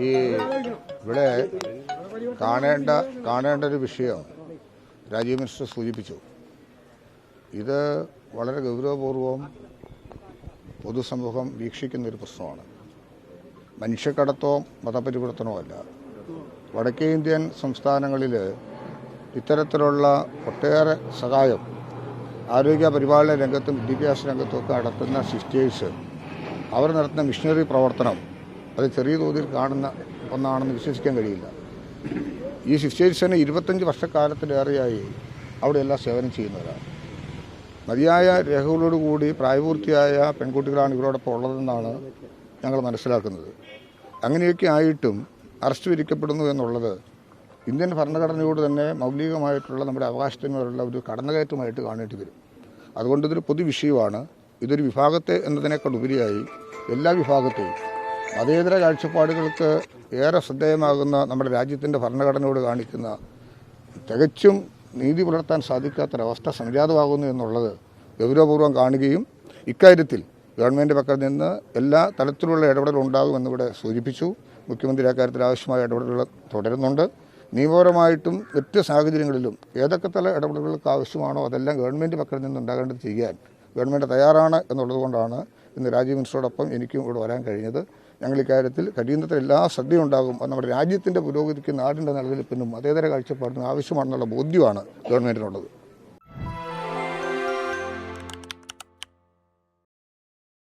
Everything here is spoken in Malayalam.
ഈ ഇവിടെ കാണേണ്ട കാണേണ്ട ഒരു വിഷയം രാജീവ് മിനിസ്റ്റർ സൂചിപ്പിച്ചു. ഇത് വളരെ ഗൗരവപൂർവം പൊതുസമൂഹം വീക്ഷിക്കുന്ന ഒരു പ്രശ്നമാണ്. മനുഷ്യക്കടത്തോ മതപരിവർത്തനമോ അല്ല. വടക്കേ ഇന്ത്യൻ സംസ്ഥാനങ്ങളിൽ ഇത്തരത്തിലുള്ള ഒട്ടേറെ സഹായം ആരോഗ്യ പരിപാലന രംഗത്തും വിദ്യാഭ്യാസ രംഗത്തും ഒക്കെ നടത്തുന്ന സിസ്റ്റേഴ്സ് അവർ നടത്തുന്ന മിഷണറി പ്രവർത്തനം അത് ചെറിയ തോതിൽ കാണുന്ന ഒന്നാണെന്ന് വിശ്വസിക്കാൻ കഴിയില്ല. ഈ സിസ്റ്റേഴ്സിന് ഇരുപത്തഞ്ച് വർഷക്കാലത്തിലേറെയായി അവിടെയെല്ലാം സേവനം ചെയ്യുന്നവരാണ്. മതിയായ രേഖകളോടുകൂടി പ്രായപൂർത്തിയായ പെൺകുട്ടികളാണ് ഇവരോടൊപ്പം ഉള്ളതെന്നാണ് ഞങ്ങൾ മനസ്സിലാക്കുന്നത്. അങ്ങനെയൊക്കെ ആയിട്ടും അറസ്റ്റ് വിരിക്കപ്പെടുന്നു എന്നുള്ളത് ഇന്ത്യൻ ഭരണഘടനയോട് തന്നെ മൗലികമായിട്ടുള്ള നമ്മുടെ അവകാശത്തിനുള്ള ഒരു കടന്നുകയറ്റമായിട്ട് കാണേണ്ടി വരും. അതുകൊണ്ട് ഇതൊരു പൊതുവിഷയമാണ്. ഇതൊരു വിഭാഗത്തെ എന്നതിനേക്കാൾ ഉപരിയായി എല്ലാ വിഭാഗത്തെയും മതേതര കാഴ്ചപ്പാടുകൾക്ക് ഏറെ ശ്രദ്ധേയമാകുന്ന നമ്മുടെ രാജ്യത്തിന്റെ ഭരണഘടനയോട് കാണിക്കുന്ന തികച്ചും നീതി പുലർത്താൻ സാധിക്കാത്തൊരവസ്ഥ സംജാതമാകുന്നു എന്നുള്ളത് ഗൗരവപൂർവം കാണുകയും ഇക്കാര്യത്തിൽ ഗവൺമെന്റ് പക്കൽ നിന്ന് എല്ലാ തലത്തിലുള്ള ഇടപെടൽ ഉണ്ടാകുമെന്നിവിടെ സൂചിപ്പിച്ചു. മുഖ്യമന്ത്രി അക്കാര്യത്തിൽ ആവശ്യമായ ഇടപെടലുകൾ തുടരുന്നുണ്ട്. നിയമപരമായിട്ടും മറ്റ് സാഹചര്യങ്ങളിലും ഏതൊക്കെ തല ഇടപെടലുകൾക്ക് ആവശ്യമാണോ അതെല്ലാം ഗവൺമെന്റ് പക്കൽ നിന്ന് ഉണ്ടാകേണ്ടത് ചെയ്യാൻ ഗവൺമെന്റ് തയ്യാറാണ് എന്നുള്ളതുകൊണ്ടാണ് ഇന്ന് രാജീവ് മിനിസ്റ്ററോടൊപ്പം എനിക്കും ഇവിടെ വരാൻ കഴിഞ്ഞത്. ഞങ്ങൾ ഇക്കാര്യത്തിൽ കഴിയുന്നത്ര എല്ലാ ശ്രദ്ധയും ഉണ്ടാകും. അത് നമ്മുടെ രാജ്യത്തിന്റെ പുരോഗതിക്ക് നാടിന്റെ നിലനിൽപ്പിനും മതേതര കാഴ്ചപ്പാടിനും ആവശ്യമാണെന്നുള്ള ബോധ്യമാണ് ഗവൺമെന്റിനുള്ളത്